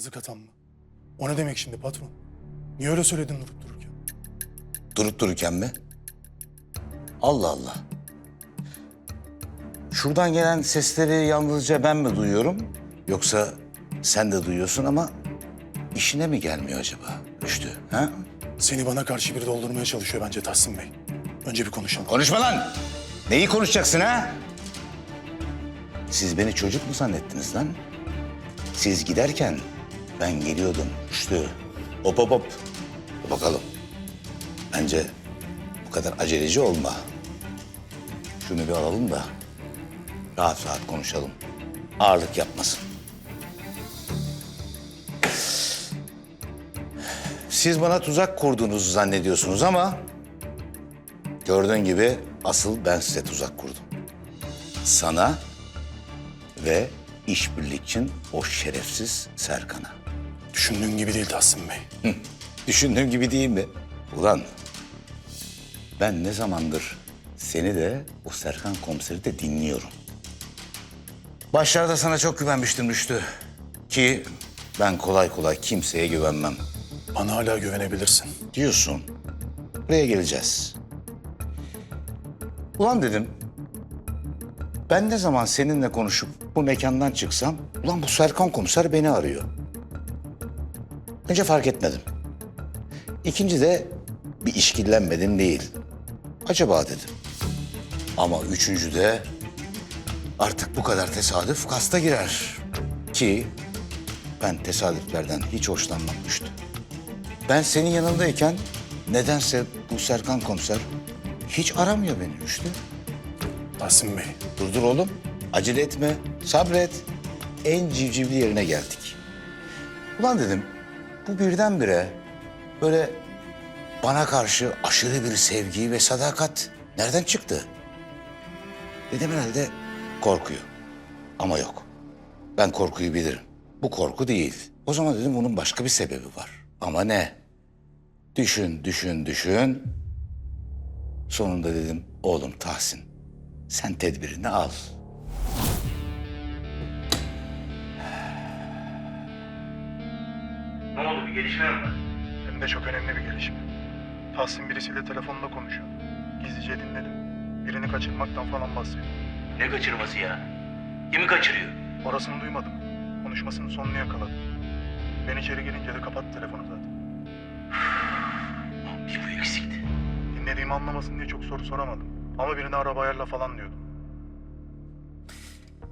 Kazık atan mı? O ne demek şimdi patron? Niye öyle söyledin durup dururken? Durup dururken mi? Allah Allah. Şuradan gelen sesleri yalnızca ben mi duyuyorum? Yoksa sen de duyuyorsun ama işine mi gelmiyor acaba Rüştü? Ha? Seni bana karşı biri doldurmaya çalışıyor bence Tahsin Bey. Önce bir konuşalım. Konuşma lan! Neyi konuşacaksın ha? Siz beni çocuk mu zannettiniz lan? Siz giderken ben geliyordum Rüştü. Hop hop hop. Bakalım. Bence bu kadar aceleci olma. Şunu bir alalım da rahat rahat konuşalım. Ağırlık yapmasın. Siz bana tuzak kurduğunuzu zannediyorsunuz ama gördüğün gibi asıl ben size tuzak kurdum. Sana ve işbirlikçin o şerefsiz Serkan'a. Düşündüğün gibi değil Tahsin Bey. Düşündüğüm gibi değil mi? Ulan ben ne zamandır seni de o Serkan komiseri de dinliyorum. Başlarda sana çok güvenmiştim Rüştü. Ki ben kolay kolay kimseye güvenmem. Bana hala güvenebilirsin. Diyorsun. Buraya geleceğiz. Ulan dedim. Ben ne zaman seninle konuşup bu mekandan çıksam... Ulan bu Serkan komiser beni arıyor. Önce fark etmedim. İkinci de bir işkillenmedim değil. Acaba dedim. Ama üçüncü de artık bu kadar tesadüf kasta girer. Ki ben tesadüflerden hiç hoşlanmamıştım. Ben senin yanındayken nedense bu Serkan komiser hiç aramıyor beni Rüştü. Tahsin Bey, Dur dur oğlum. Acele etme. Sabret. En civcivli yerine geldik. Ulan dedim bu birdenbire böyle bana karşı aşırı bir sevgi ve sadakat nereden çıktı? Dedim herhalde korkuyor. Ama yok. Ben korkuyu bilirim. Bu korku değil. O zaman dedim bunun başka bir sebebi var. Ama ne? Düşün, düşün, düşün. Sonunda dedim oğlum Tahsin sen tedbirini al. Bir gelişme mi var? hem de çok önemli bir gelişme. Tahsin birisiyle telefonda konuşuyor. Gizlice dinledim. Birini kaçırmaktan falan bahsediyor. Ne kaçırması ya? Kimi kaçırıyor? Orasını duymadım. Konuşmasının sonunu yakaladım. Ben içeri girince de kapattı telefonu zaten. Bir bu eksikti. Dinlediğimi anlamasın diye çok soru soramadım. Ama birini araba ayarla falan diyordum.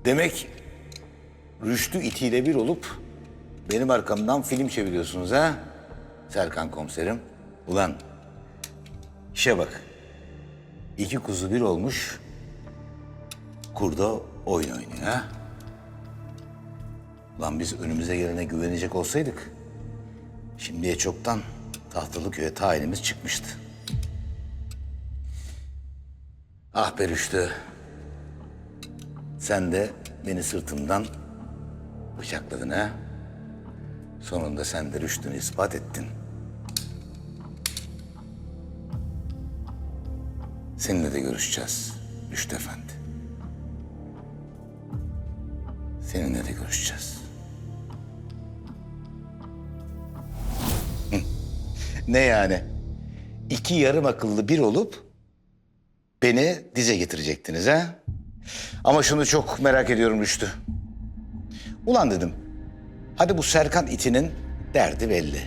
Demek Rüştü itiyle bir olup benim arkamdan film çeviriyorsunuz ha? Serkan komiserim. Ulan işe bak. İki kuzu bir olmuş. Kurda oyun oynuyor ha? Ulan biz önümüze gelene güvenecek olsaydık şimdiye çoktan tahtalı köye tayinimiz çıkmıştı. Ah be. Sen de beni sırtımdan bıçakladın ha? Sonunda sen de rüştünü ispat ettin. Seninle de görüşeceğiz Rüştü Efendi. Seninle de görüşeceğiz. Ne yani? İki yarım akıllı bir olup beni dize getirecektiniz ha? Ama şunu çok merak ediyorum Rüştü. Ulan dedim, hadi bu Serkan itinin derdi belli.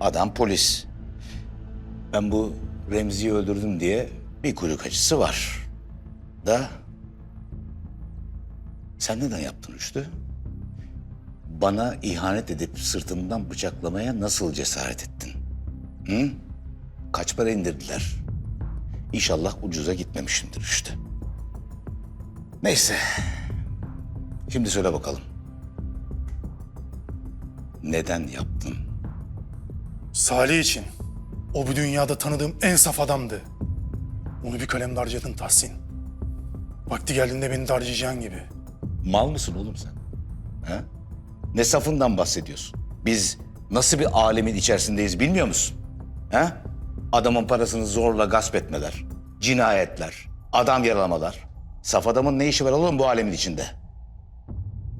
Adam polis. Ben bu Remzi'yi öldürdüm diye bir kuyruk acısı var. Da sen neden yaptın Rüştü? Bana ihanet edip sırtımdan bıçaklamaya nasıl cesaret ettin? Hı? Kaç para indirdiler? İnşallah ucuza gitmemişimdir Rüştü. Neyse. Şimdi söyle bakalım. Neden yaptın? Salih için. O bu dünyada tanıdığım en saf adamdı. Onu bir kalemde harcadın Tahsin. Vakti geldiğinde beni de harcayacağın gibi. Mal mısın oğlum sen? Ha? Ne safından bahsediyorsun? Biz nasıl bir alemin içerisindeyiz bilmiyor musun? Ha? Adamın parasını zorla gasp etmeler, cinayetler, adam yaralamalar. Saf adamın ne işi var oğlum bu alemin içinde?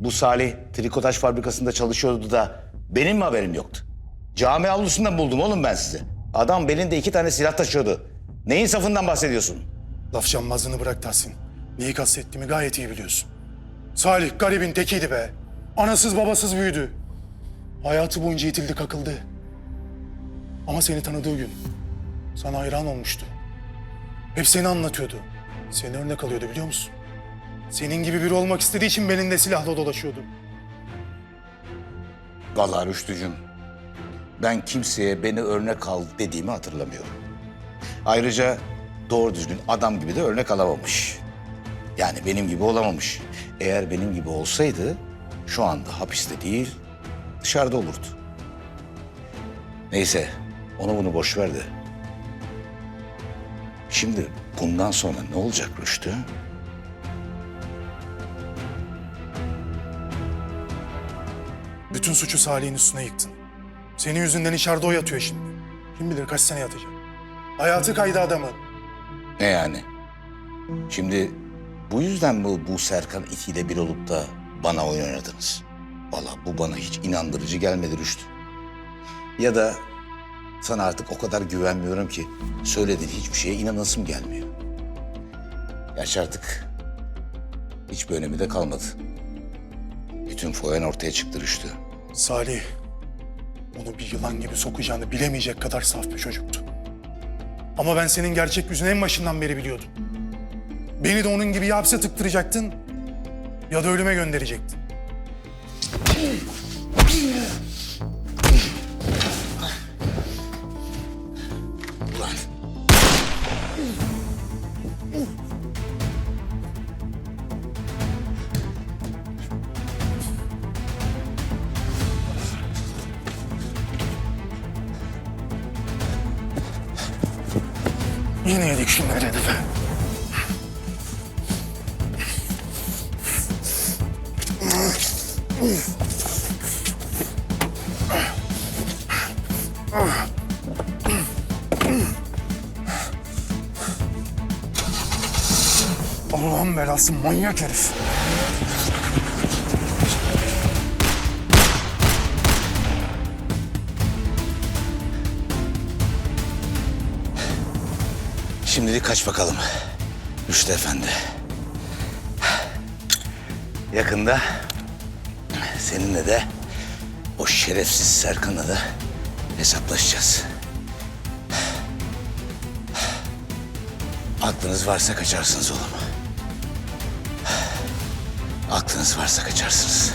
Bu Salih trikotaj fabrikasında çalışıyordu da Benim mi haberim yoktu? Cami avlusundan buldum oğlum ben sizi. Adam belinde iki tane silah taşıyordu. Neyin safından bahsediyorsun? Laf cambazlığını bırak Tahsin. Neyi kastettiğimi gayet iyi biliyorsun. Salih garibin tekiydi be. Anasız babasız büyüdü. Hayatı boyunca itildi kakıldı. Ama seni tanıdığı gün sana hayran olmuştu. Hep seni anlatıyordu. Seni örnek alıyordu biliyor musun? Senin gibi biri olmak istediği için belinde silahla dolaşıyordu. Vallahi Rüştücüğüm, ben kimseye beni örnek al dediğimi hatırlamıyorum. Ayrıca doğru düzgün adam gibi de örnek alamamış. Yani benim gibi olamamış. Eğer benim gibi olsaydı şu anda hapiste değil, dışarıda olurdu. Neyse, onu bunu boş ver de. Şimdi bundan sonra ne olacak Rüştü? Bütün suçu Salih'in üstüne yıktın. Senin yüzünden içeride o yatıyor şimdi. Kim bilir kaç sene yatacak. Hayatı kaydı adamın. Ne yani? Şimdi bu yüzden mi bu Serkan itiyle bir olup da bana oyun oynadınız? Vallahi bu bana hiç inandırıcı gelmedi Rüştü. Ya da sana artık o kadar güvenmiyorum ki söylediğin hiçbir şeye inanasım gelmiyor. Gerçi artık hiçbir önemi de kalmadı. Bütün foyan ortaya çıktı Rüştü. Salih, onu bir yılan gibi sokacağını bilemeyecek kadar saf bir çocuktu. Ama ben senin gerçek yüzünü en başından beri biliyordum. Beni de onun gibi ya hapse tıktıracaktın ya da ölüme gönderecektin. Ulan Yine yedik şunları hedefe. Allah'ın belası manyak herif. Şimdilik kaç bakalım. Rüştü Efendi. Yakında seninle de o şerefsiz Serkan'la da hesaplaşacağız. Aklınız varsa kaçarsınız oğlum. Aklınız varsa kaçarsınız.